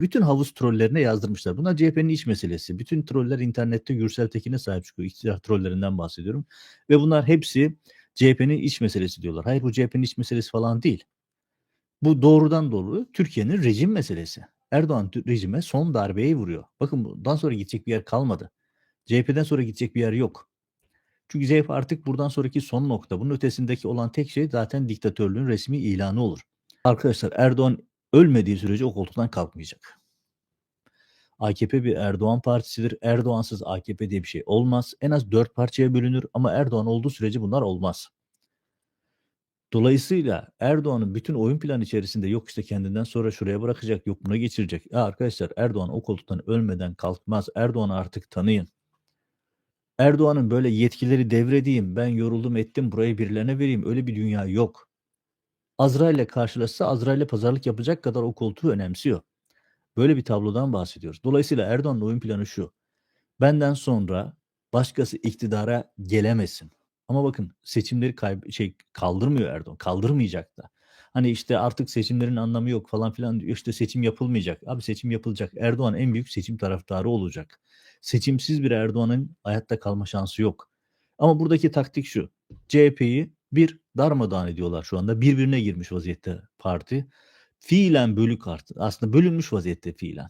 Bütün havuz trollerine yazdırmışlar. Bunlar CHP'nin iç meselesi. Bütün troller internette Gürsel Tekin'e sahip çıkıyor. İktidar trollerinden bahsediyorum. Ve bunlar hepsi CHP'nin iç meselesi diyorlar. Hayır bu CHP'nin iç meselesi falan değil. Bu doğrudan doğru Türkiye'nin rejim meselesi. Erdoğan rejime son darbeyi vuruyor. Bakın bundan sonra gidecek bir yer kalmadı. CHP'den sonra gidecek bir yer yok. Çünkü CHP artık buradan sonraki son nokta. Bunun ötesindeki olan tek şey zaten diktatörlüğün resmi ilanı olur. Arkadaşlar Erdoğan ölmediği sürece o koltuktan kalkmayacak. AKP bir Erdoğan partisidir. Erdoğansız AKP diye bir şey olmaz. En az dört parçaya bölünür ama Erdoğan olduğu sürece bunlar olmaz. Dolayısıyla Erdoğan'ın bütün oyun planı içerisinde yok işte kendinden sonra şuraya bırakacak, yok buna geçirecek. Ya arkadaşlar Erdoğan o koltuktan ölmeden kalkmaz. Erdoğan'ı artık tanıyın. Erdoğan'ın böyle yetkileri devredeyim, ben yoruldum ettim burayı birilerine vereyim öyle bir dünya yok. Azrail'le karşılaşsa Azrail'le pazarlık yapacak kadar o koltuğu önemsiyor. Böyle bir tablodan bahsediyoruz. Dolayısıyla Erdoğan'ın oyun planı şu. Benden sonra başkası iktidara gelemesin. Ama bakın seçimleri kayb- şey kaldırmıyor Erdoğan. Kaldırmayacak da. Hani işte artık seçimlerin anlamı yok falan filan diyor. İşte seçim yapılmayacak. Abi seçim yapılacak. Erdoğan en büyük seçim taraftarı olacak. Seçimsiz bir Erdoğan'ın hayatta kalma şansı yok. Ama buradaki taktik şu. CHP'yi bir darmadağın ediyorlar şu anda. Birbirine girmiş vaziyette parti. Fiilen bölük artık. Aslında bölünmüş vaziyette fiilen.